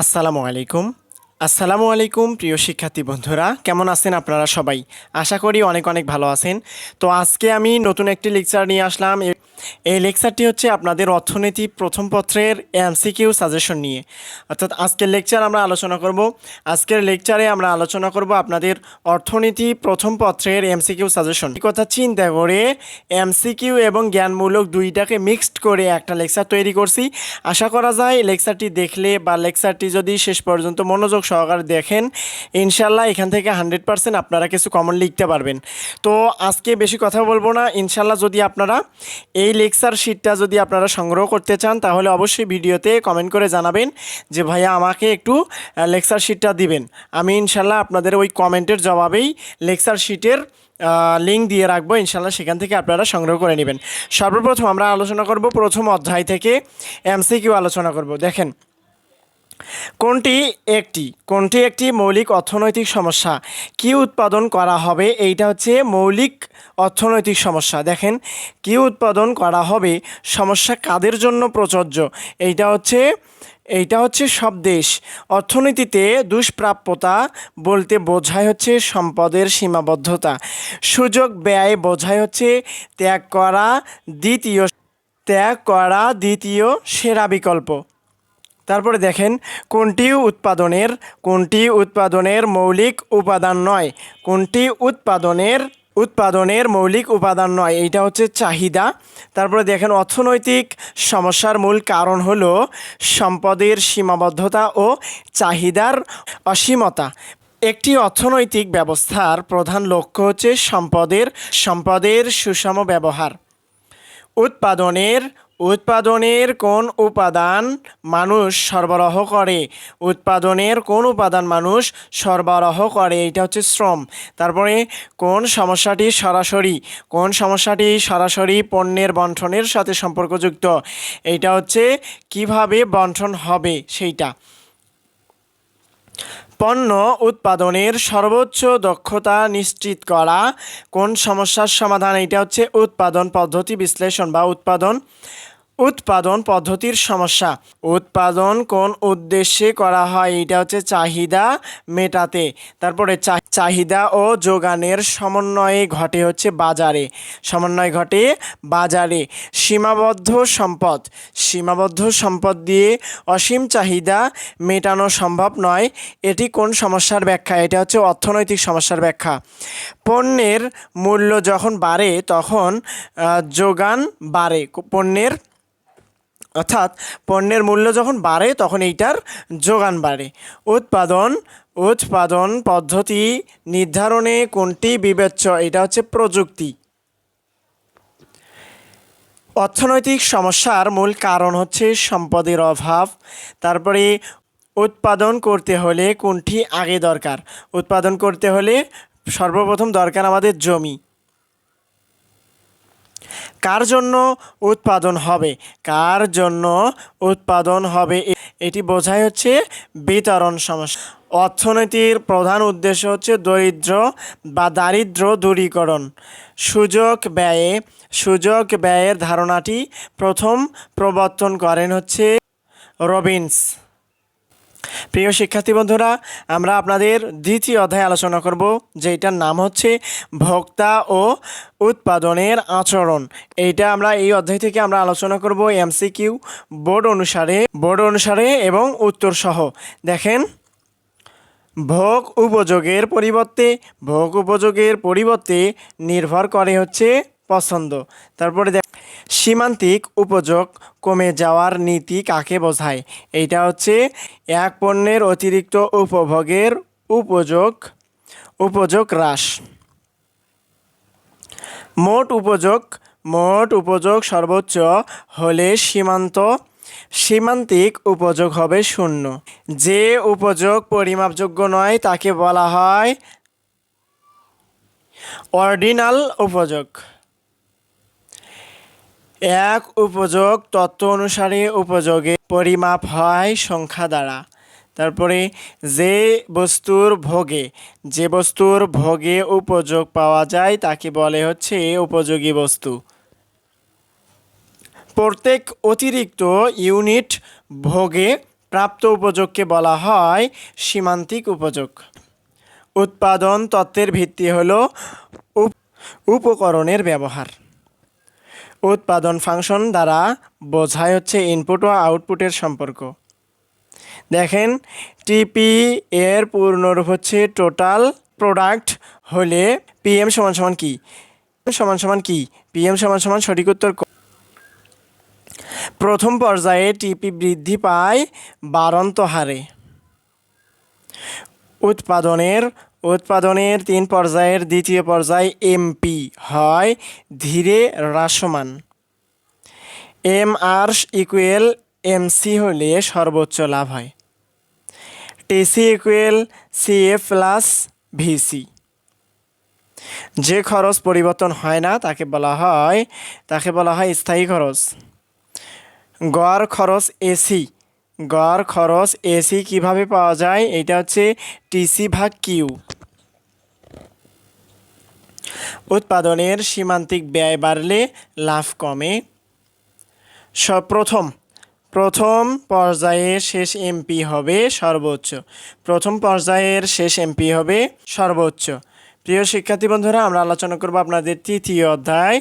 আসসালামু আলাইকুম। আসসালামু আলাইকুম, প্রিয় শিক্ষার্থী বন্ধুরা। কেমন আছেন আপনারা সবাই? আশা করি অনেক অনেক ভালো আছেন। তো আজকে আমি নতুন একটি লেকচার নিয়ে আসলাম। এই লেকচারটি হচ্ছে আপনাদের অর্থনীতি প্রথম পত্রের এমসিকিউ সাজেশন নিয়ে। অর্থাৎ আজকের লেকচার আমরা আলোচনা করব। আজকের লেকচারে আমরা আলোচনা করব আপনাদের অর্থনীতি প্রথম পত্রের এমসিকিউ সাজেশন। কথা চিন্তা করে এমসিকিউ এবং জ্ঞানমূলক দুইটাকে মিক্সড করে একটা লেকচার তৈরি করছি। আশা করা যায় লেকচারটি দেখলে বা লেকচারটি যদি শেষ পর্যন্ত মনোযোগ সহকারে দেখেন ইনশাল্লাহ এখান থেকে হান্ড্রেড পার্সেন্ট আপনারা কিছু কমন লিখতে পারবেন। তো আজকে বেশি কথা বলব না। ইনশাল্লাহ যদি আপনারা এই লেকচার শিটটা যদি আপনারা সংগ্রহ করতে চান, তাহলে অবশ্যই ভিডিওতে কমেন্ট করে জানাবেন যে, ভাইয়া, আমাকে একটু লেকচার শিটটা দিবেন। আমি ইনশাল্লাহ আপনাদের ওই কমেন্টের জবাবেই লেকচার শিটের লিঙ্ক দিয়ে রাখব। ইনশাল্লাহ সেখান থেকে আপনারা সংগ্রহ করে নেবেন। সর্বপ্রথম আমরা আলোচনা করব প্রথম অধ্যায় থেকে এমসিকিউ আলোচনা করব। দেখেন কোনটি একটি? কোনটি একটি মৌলিক অর্থনৈতিক সমস্যা? কি উৎপাদন করা হবে? এইটা হচ্ছে মৌলিক অর্থনৈতিক সমস্যা। দেখেন, কি উৎপাদন করা হবে? সমস্যা কাদের জন্য প্রযোজ্য? এইটা হচ্ছে এইটা হচ্ছে সব দেশ। অর্থনীতিতে দুষ্প্রাপ্যতা বলতে বোঝায় হচ্ছে সম্পদের সীমাবদ্ধতা। সুযোগ ব্যয় বোঝায় হচ্ছে ত্যাগ করা দ্বিতীয়, ত্যাগ করা দ্বিতীয় সেরা বিকল্প। তারপরে দেখেন, কোনটি উৎপাদনের কোনটি উৎপাদনের মৌলিক উপাদান নয়? কোনটি উৎপাদনের উৎপাদনের মৌলিক উপাদান নয়? এইটা হচ্ছে চাহিদা। তারপরে দেখেন, অর্থনৈতিক সমস্যার মূল কারণ হলো সম্পদের সীমাবদ্ধতা ও চাহিদার অসীমতা। একটি অর্থনৈতিক ব্যবস্থার প্রধান লক্ষ্য হচ্ছে সম্পদের সম্পদের সুষম ব্যবহার। উৎপাদনের উৎপাদনের কোন উপাদান মানুষ সরবরাহ করে? উৎপাদনের কোন উপাদান মানুষ সরবরাহ করে? এটা হচ্ছে শ্রম। তারপরে কোন সমস্যাটি সরাসরি? কোন সমস্যাটি সরাসরি পণ্যের বন্টনের সাথে সম্পর্কযুক্ত? এইটা হচ্ছে কীভাবে বন্টন হবে সেইটা। পণ্য উৎপাদনের সর্বোচ্চ দক্ষতা নিশ্চিত করা। কোন সমস্যার সমাধান? এটা হচ্ছে উৎপাদন পদ্ধতি বিশ্লেষণ বা উৎপাদন। উৎপাদন পদ্ধতির সমস্যা। উৎপাদন কোন উদ্দেশ্যে করা হয়? এটা হচ্ছে চাহিদা মেটাতে। তারপরে চাহিদা ও যোগানের সমন্বয়ে ঘটে হচ্ছে বাজারে। সমন্বয় ঘটে বাজারে। সীমাবদ্ধ সম্পদ। সীমাবদ্ধ সম্পদ দিয়ে অসীম চাহিদা মেটানো সম্ভব নয়। এটি কোন সমস্যার ব্যাখ্যা? এটা হচ্ছে অর্থনৈতিক সমস্যার ব্যাখ্যা। পণ্যের মূল্য যখন বাড়ে, তখন যোগান বাড়ে। পণ্যের অর্থাৎ পণ্যের মূল্য যখন বাড়ে, তখন এইটার যোগান বাড়ে। উৎপাদন উৎপাদন পদ্ধতি নির্ধারণে কোনটি বিবেচ্য, এটা হচ্ছে প্রযুক্তি। অর্থনৈতিক সমস্যার মূল কারণ হচ্ছে সম্পদের অভাব। তারপরে উৎপাদন করতে হলে কোনটি আগে দরকার? উৎপাদন করতে হলে সর্বপ্রথম দরকার আমাদের জমি। কার জন্য উৎপাদন হবে? কার জন্য উৎপাদন হবে? এটি বোঝায় হচ্ছে বিতরণ সমস্যা। অর্থনীতির প্রধান উদ্দেশ্য হচ্ছে দরিদ্র বা দারিদ্র দূরীকরণ। সুযোগ ব্যয়ে, সুযোগ ব্যয়ের ধারণাটি প্রথম প্রবর্তন করেন হচ্ছে রবিন্স। প্রিয় শিক্ষার্থী বন্ধুরা, আমরা আপনাদের দ্বিতীয় অধ্যায় আলোচনা করব যেটার নাম হচ্ছে ভোক্তা ও উৎপাদনের আচরণ। এইটা আমরা এই অধ্যায় থেকে আমরা আলোচনা করব এমসিকিউ বোর্ড অনুসারে বোর্ড অনুসারে এবং উত্তর সহ দেখেন, ভোগ উপযোগের পরিবর্তে, ভোগ উপযোগের পরিবর্তে নির্ভর করে হচ্ছে পছন্দ। তারপরে দেখ সীমান্তিক উপযোগ কমে যাওয়ার নীতি কাকে বোঝায়? এইটা হচ্ছে এক পণ্যের অতিরিক্ত উপভোগের উপযোগ উপযোগ হ্রাস। মোট উপযোগ মোট উপযোগ সর্বোচ্চ হলে সীমান্ত, সীমান্তিক উপযোগ হবে শূন্য। যে উপযোগ পরিমাপযোগ্য নয়, তাকে বলা হয় অর্ডিনাল উপযোগ। এক উপযোগ, তত্ত্ব অনুসারে উপযোগে পরিমাপ হয় সংখ্যা দ্বারা। তারপরে যে বস্তুর ভোগে, যে বস্তুর ভোগে উপযোগ পাওয়া যায় তাকে বলে হচ্ছে উপযোগী বস্তু। প্রত্যেক অতিরিক্ত ইউনিট ভোগে প্রাপ্ত উপযোগকে বলা হয় সীমান্তিক উপযোগ। উৎপাদন তত্ত্বের ভিত্তি হল উপ- উপকরণের ব্যবহার। উৎপাদন ফাংশন দ্বারা বোঝায় হচ্ছে ইনপুট ও আউটপুটের সম্পর্ক। দেখেন টিপি এর পূর্ণরূপ হচ্ছে টোটাল প্রোডাক্ট হলে পিএম সমান সমান কি? সমান সমান কি? পিএম সমান সমান সঠিক উত্তর প্রথম পর্যায়ে টিপি বৃদ্ধি পায় বাড়ন্ত হারে। উৎপাদনের উৎপাদনের তিন পর্যায়ের দ্বিতীয় পর্যায় এমপি হয় ধীরে হ্রাসমান। এম আর ইকুয়েল এমসি হলে সর্বোচ্চ লাভ হয়। TC equal CF plus VC যে খরচ পরিবর্তন হয় না, তাকে বলা হয়, তাকে বলা হয় স্থায়ী খরচ। গড় খরচ এসি গড়, খরচ, এসি কীভাবে পাওয়া যায়? এটা হচ্ছে টিসি ভাগ কিউ। উৎপাদনের সীমান্তিক ব্যয় বাড়লে লাভ কমে। প্রথম প্রথম পর্যায়ে শেষ এমপি হবে সর্বোচ্চ। প্রথম পর্যায়ের শেষ এমপি হবে সর্বোচ্চ। প্রিয় শিক্ষার্থী বন্ধুরা, আমরা আলোচনা করব আপনাদের তৃতীয় অধ্যায়,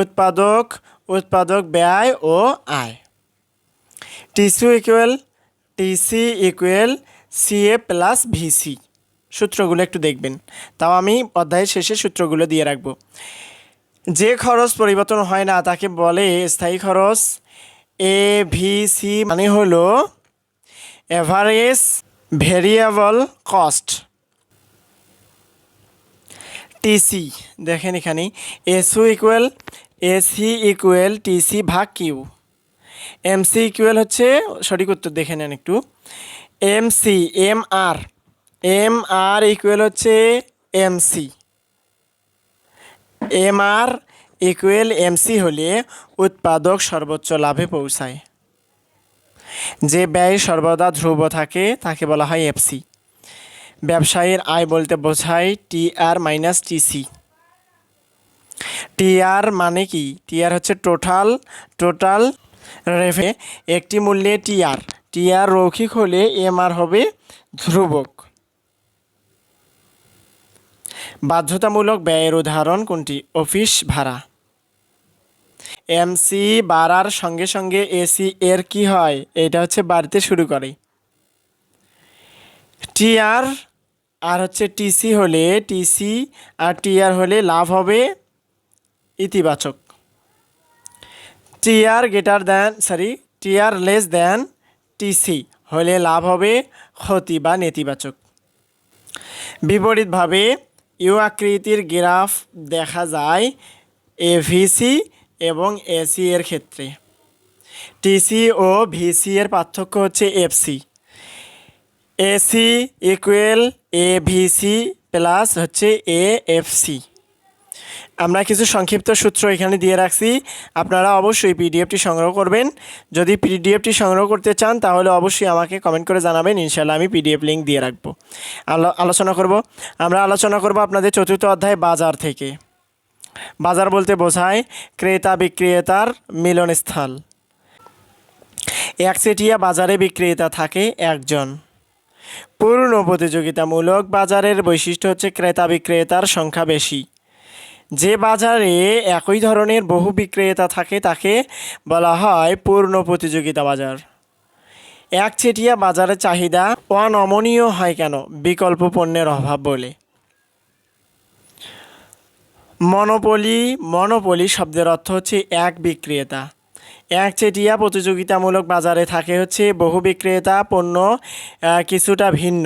উৎপাদক উৎপাদক ব্যয় ও আয়। TC equal TC equal CA plus VC সূত্রগুলো একটু দেখবেন। তাও আমি অধ্যায়ের শেষে সূত্রগুলো দিয়ে রাখব। যে খরচ পরিবর্তন হয় না, তাকে বলে স্থায়ী খরচ। এ ভি সি মানে হলো এভারেজ ভেরিয়েবল কস্ট। টিসি দেখেন এখানে। এসু ইকুয়াল এসি ইকুয়াল টিসি ভাগ কিউ এমসি ইকুয়াল হচ্ছে, সঠিক উত্তর দেখে নেন একটু। MC M R M R equal হচ্ছে MC. M R equal MC হলে উৎপাদক সর্বোচ্চ লাভে পৌঁছায়। যে ব্যয় সর্বদা ধ্রুব থাকে, তাকে বলা হয় এফসি। ব্যবসায়ীর আয় বলতে বোঝায় T R minus TC. TR মানে কি? টিআর হচ্ছে টোটাল টোটাল রেভে একটি মূল্যে টিআর টিআর রৌখিক হলে এমআর হবে ধ্রুবক। বাধ্যতামূলক ব্যয়ের উদাহরণ কোনটি? অফিস ভাড়া। এমসি বাড়ার সঙ্গে সঙ্গে এসি এর কি হয়? এটা হচ্ছে বাড়তে শুরু করে। টিআর আর হচ্ছে টিসি হলে টিসি আর টিআর হলে লাভ হবে ইতিবাচক। TR greater than sorry TR less than, TC. হলে লাভ হবে ক্ষতি বা নেতিবাচক। বিপরীতভাবে, ইউ আকৃতির গ্রাফ দেখা যায় এভিসি এবং এসি এর ক্ষেত্রে। টিসি ও ভিসি এর পার্থক্য হচ্ছে FC AC equal A VC plus হচ্ছে এ এফসি আমরা কিছু সংক্ষিপ্ত সূত্র এখানে দিয়ে রাখছি। আপনারা অবশ্যই পিডিএফটি সংগ্রহ করবেন। যদি পিডিএফটি সংগ্রহ করতে চান, তাহলে অবশ্যই আমাকে কমেন্ট করে জানাবেন। ইনশাল্লাহ আমি পিডিএফ লিঙ্ক দিয়ে রাখব। আলো- আলোচনা করব। আমরা আলোচনা করব আপনাদের চতুর্থ অধ্যায় বাজার থেকে। বাজার বলতে বোঝায় ক্রেতা বিক্রেতার মিলনস্থল। একচেটিয়া বাজারে বিক্রেতা থাকে একজন। পূর্ণ প্রতিযোগিতামূলক বাজারের বৈশিষ্ট্য হচ্ছে ক্রেতা বিক্রেতার সংখ্যা বেশি। যে বাজারে একই ধরনের বহু বিক্রেতা থাকে তাকে বলা হয় পূর্ণ প্রতিযোগিতা বাজার। একচেটিয়া বাজারের চাহিদা অনমনীয় হয় কেন? বিকল্প পণ্যের অভাব বলে। মনোপলি মনোপলি শব্দের অর্থ হচ্ছে এক বিক্রেতা। একচেটিয়া প্রতিযোগিতামূলক বাজারে থাকে হচ্ছে বহু বিক্রেতা, পণ্য কিছুটা ভিন্ন।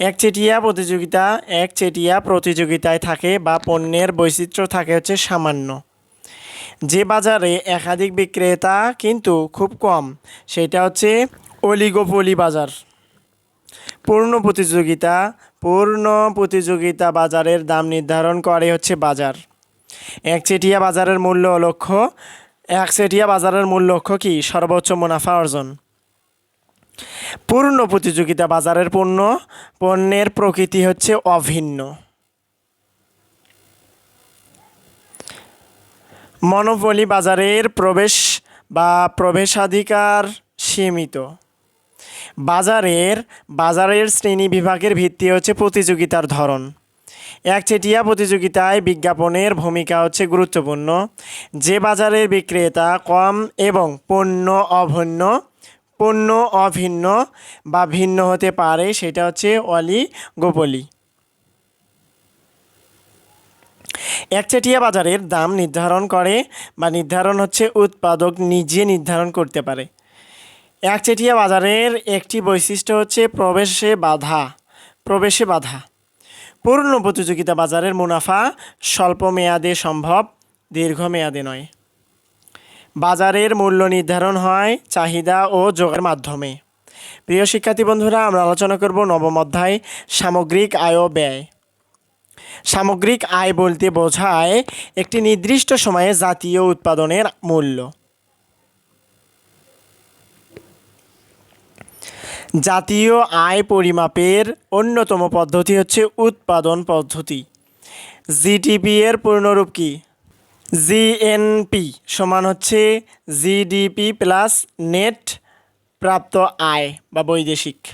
একচেটিয়া প্রতিযোগিতা একচেটিয়া প্রতিযোগিতায় থাকে বা পণ্যের বৈচিত্র্য থাকে হচ্ছে সামান্য। যে বাজারে একাধিক বিক্রেতা কিন্তু খুব কম, সেটা হচ্ছে অলিগোপলি বাজার। পূর্ণ প্রতিযোগিতা পূর্ণ প্রতিযোগিতা বাজারের দাম নির্ধারণ করে হচ্ছে বাজার। একচেটিয়া বাজারের মূল্য লক্ষ্য, একচেটিয়া বাজারের মূল লক্ষ্য কি? সর্বোচ্চ মুনাফা অর্জন। পূর্ণ প্রতিযোগিতা বাজারের পণ্য, পণ্যের প্রকৃতি হচ্ছে অভিন্ন। মনোপলি বাজারের প্রবেশ বা প্রবেশাধিকার সীমিত। বাজারের বাজারের শ্রেণি বিভাগের ভিত্তি হচ্ছে প্রতিযোগিতার ধরন। একচেটিয়া প্রতিযোগিতায় বিজ্ঞাপনের ভূমিকা হচ্ছে গুরুত্বপূর্ণ। যে বাজারের বিক্রেতা কম এবং পণ্য অভন্য পণ্য অভিন্ন বা ভিন্ন হতে পারে, সেটা হচ্ছে অলিগোপলি একচেটিয়া বাজারের দাম নির্ধারণ করে বা নির্ধারণ হচ্ছে উৎপাদক নিজে নির্ধারণ করতে পারে। একচেটিয়া বাজারের একটি বৈশিষ্ট্য হচ্ছে প্রবেশে বাধা প্রবেশে বাধা। পূর্ণ প্রতিযোগিতা বাজারের মুনাফা স্বল্প মেয়াদে সম্ভব দীর্ঘমেয়াদে নয়। বাজারের মূল্য নির্ধারণ হয় চাহিদা ও যোগের মাধ্যমে। প্রিয় শিক্ষার্থী বন্ধুরা, আমরা আলোচনা করব নবম অধ্যায়, সামগ্রিক আয় ব্যয়। সামগ্রিক আয় বলতে বোঝায় একটি নির্দিষ্ট সময়ে জাতীয় উৎপাদনের মূল্য। জাতীয় আয় পরিমাপের অন্যতম পদ্ধতি হচ্ছে উৎপাদন পদ্ধতি। জিডিপি এর পূর্ণরূপ কি? জিএনপি সমান হচ্ছে জিডিপি প্লাস নেট প্রাপ্ত আয় বা বৈদেশিক।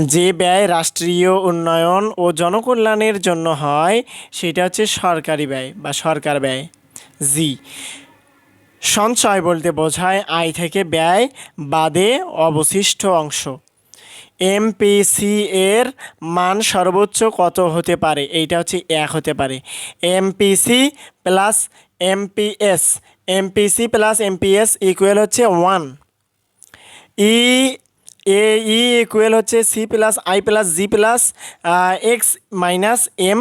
যে ব্যয় রাষ্ট্রীয় উন্নয়ন ও জনকল্যাণের জন্য হয়, সেটা হচ্ছে সরকারি ব্যয় বা সরকার ব্যয়, জি। সঞ্চয় বলতে বোঝায় আয় থেকে ব্যয় বাদে অবশিষ্ট অংশ। এমপিসি এর মান সর্বোচ্চ কত হতে পারে? এইটা হচ্ছে এক হতে পারে। MPC plus MPS MPC plus MPS equal হচ্ছে one E A E equal হচ্ছে C plus I plus G plus X minus M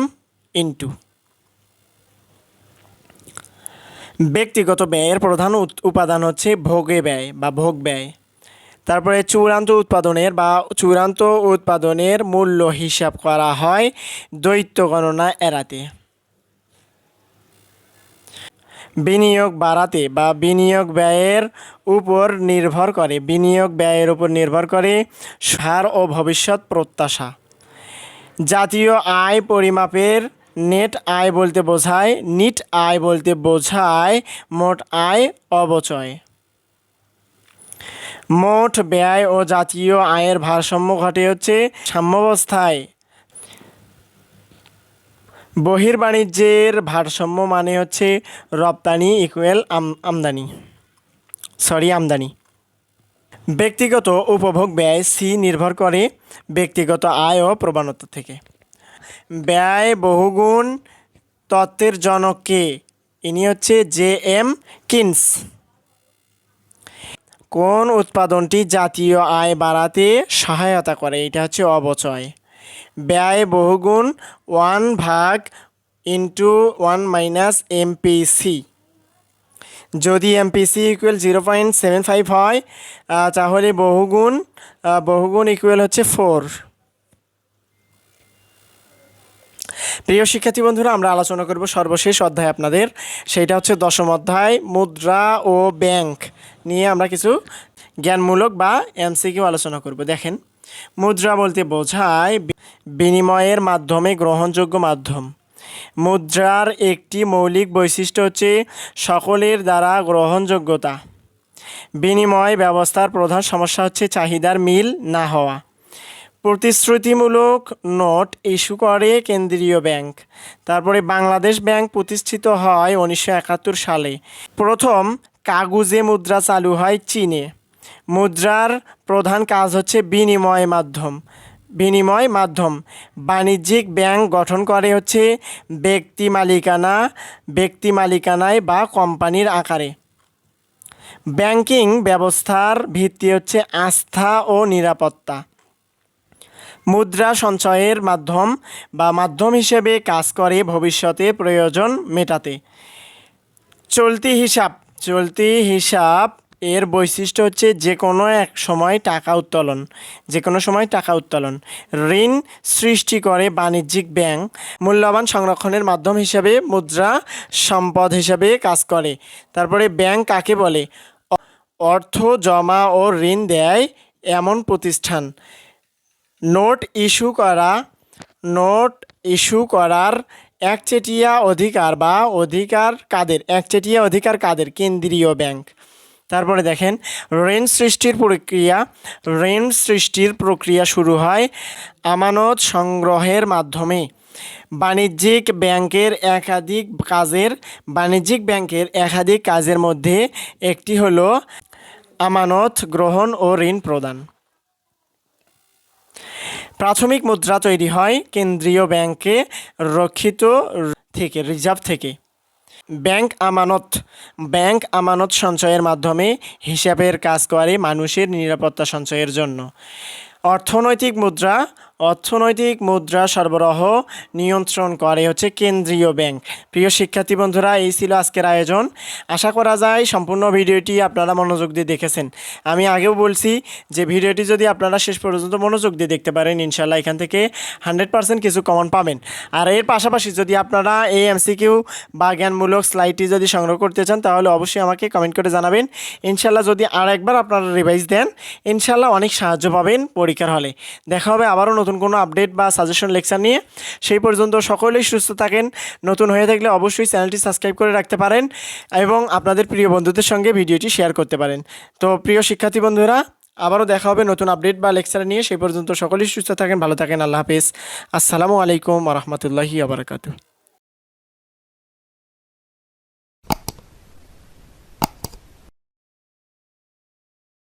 into ব্যক্তিগত ব্যয়ের প্রধান উপাদান হচ্ছে ভোগে ব্যয় বা ভোগ ব্যয়। তারপরে চূড়ান্ত উৎপাদনের বা চূড়ান্ত উৎপাদনের মূল্য হিসাব করা হয় দ্বৈত গণনা এড়াতে। বিনিয়োগ বাড়াতে বা বিনিয়োগ ব্যয়ের উপর নির্ভর করে, বিনিয়োগ ব্যয়ের উপর নির্ভর করে সার ও ভবিষ্যৎ প্রত্যাশা। জাতীয় আয় পরিমাপের নেট আয় বলতে বোঝায়, নিট আয় বলতে বোঝায় মোট আয় অবচয়। মোট ব্যয় ও জাতীয় আয়ের ভারসাম্য ঘটে হচ্ছে সাম্যাবস্থায়। বহির্বাণিজ্যের ভারসাম্য মানে হচ্ছে রপ্তানি ইকুয়াল আমদানি। সরি আমদানি। ব্যক্তিগত উপভোগ ব্যয় সি নির্ভর করে ব্যক্তিগত আয় ও প্রবণতা থেকে। ব্যয় বহুগুণ তত্ত্বের জনক কে ইনি হচ্ছে জে এম কিনস। কোন উৎপাদনটি জাতীয় আয় বাড়াতে সহায়তা করে? এটা হচ্ছে অবচয়। ব্যয় বহুগুণ ওয়ান ভাগ ইন্টু ওয়ান মাইনাস এমপিসি। যদি MPC equal zero point seven five হয় তাহলে বহুগুণ বহুগুণ ইকুয়াল হচ্ছে ফোর। প্রিয় শিক্ষার্থী বন্ধুরা, আমরা আলোচনা করব সর্বশেষ অধ্যায় আপনাদের। সেইটা হচ্ছে দশম অধ্যায়, মুদ্রা ও ব্যাংক। নিয়ে আমরা কিছু জ্ঞানমূলক বা এমসিকিউ আলোচনা করব। দেখেন, মুদ্রা বলতে বোঝায় বিনিময়ের মাধ্যমে গ্রহণযোগ্য মাধ্যম। মুদ্রার একটি মৌলিক বৈশিষ্ট্য হচ্ছে সকলের দ্বারা গ্রহণযোগ্যতা। বিনিময় ব্যবস্থার প্রধান সমস্যা হচ্ছে চাহিদার মিল না হওয়া। প্রতিশ্রুতিমূলক নোট ইস্যু করে কেন্দ্রীয় ব্যাংক। তারপরে বাংলাদেশ ব্যাংক প্রতিষ্ঠিত হয় উনিশশো একাত্তর সালে। প্রথম কাগুজে মুদ্রা চালু হয় চীনে। মুদ্রার প্রধান কাজ হচ্ছে বিনিময় মাধ্যম। বিনিময় মাধ্যম। বাণিজ্যিক ব্যাংক গঠন করে হচ্ছে ব্যক্তি মালিকানা, ব্যক্তি মালিকানায় বা কোম্পানির আকারে। ব্যাংকিং ব্যবস্থার ভিত্তি হচ্ছে আস্থা ও নিরাপত্তা। মুদ্রা সঞ্চয়ের মাধ্যম বা মাধ্যম হিসেবে কাজ করে ভবিষ্যতে প্রয়োজন মেটাতে। চলতি হিসাব। চলতি হিসাব এর বৈশিষ্ট্য হচ্ছে যে কোনো এক সময় টাকা উত্তোলন যে কোনো সময় টাকা উত্তোলন। ঋণ সৃষ্টি করে বাণিজ্যিক ব্যাংক মূল্যবান সংরক্ষণের মাধ্যম হিসাবে মুদ্রা সম্পদ হিসাবে কাজ করে। তারপরে ব্যাংক কাকে বলে? অর্থ জমা ও ঋণ দেয় এমন প্রতিষ্ঠান। নোট ইস্যু করা, নোট ইস্যু করার একচেটিয়া অধিকার বা অধিকার কাদের? একচেটিয়া অধিকার কাদের? কেন্দ্রীয় ব্যাংক। তারপরে দেখেন, ঋণ সৃষ্টির প্রক্রিয়া, ঋণ সৃষ্টির প্রক্রিয়া শুরু হয় আমানত সংগ্রহের মাধ্যমে। বাণিজ্যিক ব্যাংকের একাধিক কাজের, বাণিজ্যিক ব্যাংকের একাধিক কাজের মধ্যে একটি হলো আমানত গ্রহণ ও ঋণ প্রদান। প্রাথমিক মুদ্রা তৈরি হয় কেন্দ্রীয় ব্যাংকে রক্ষিত থেকে, রিজার্ভ থেকে। ব্যাংক আমানত ব্যাংক আমানত সঞ্চয়ের মাধ্যমে হিসাবের কাজ করে মানুষের নিরাপত্তা সঞ্চয়ের জন্য। অর্থনৈতিক মুদ্রা অর্থনৈতিক মুদ্রা সরবরাহ নিয়ন্ত্রণ করে হচ্ছে কেন্দ্রীয় ব্যাংক। প্রিয় শিক্ষার্থী বন্ধুরা, এই ছিল আজকের আয়োজন। আশা করা যায় সম্পূর্ণ ভিডিওটি আপনারা মনোযোগ দিয়ে দেখেছেন। আমি আগেও বলছি যে ভিডিওটি যদি আপনারা শেষ পর্যন্ত মনোযোগ দিয়ে দেখতে পারেন ইনশাল্লাহ এখান থেকে হান্ড্রেড পার্সেন্ট কিছু কমন পাবেন। আর এর পাশাপাশি যদি আপনারা এই এমসিকিউ বা জ্ঞানমূলক স্লাইডটি যদি সংগ্রহ করতে চান, তাহলে অবশ্যই আমাকে কমেন্ট করে জানাবেন। ইনশাল্লাহ যদি আর একবার আপনারা রিভাইজ দেন ইনশাল্লাহ অনেক সাহায্য পাবেন পরীক্ষার হলে। দেখা হবে আবারও নতুন কোনো আপডেট বা সাজেশন লেকচার নিয়ে, সেই পর্যন্ত সকলেই সুস্থ থাকেন। নতুন হয়ে থাকলে অবশ্যই চ্যানেলটি সাবস্ক্রাইব করে রাখতে পারেন এবং আপনাদের প্রিয় বন্ধুদের সঙ্গে ভিডিওটি শেয়ার করতে পারেন। তো প্রিয় শিক্ষার্থী বন্ধুরা, আবারও দেখা হবে নতুন আপডেট বা লেকচার নিয়ে। সেই পর্যন্ত সকলেই সুস্থ থাকেন, ভালো থাকেন, আল্লাহ হাফেজ। আসসালামু আলাইকুম রহমতুল্লাহি আবরকাতু